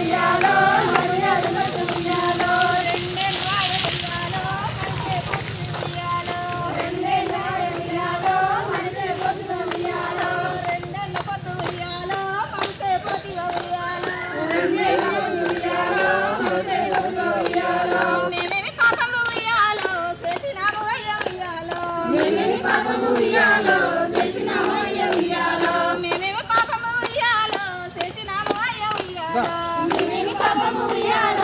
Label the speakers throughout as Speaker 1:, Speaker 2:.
Speaker 1: ఉయ్యాలో Hindi ni Papa Muya,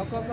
Speaker 2: ఒక్కొక్క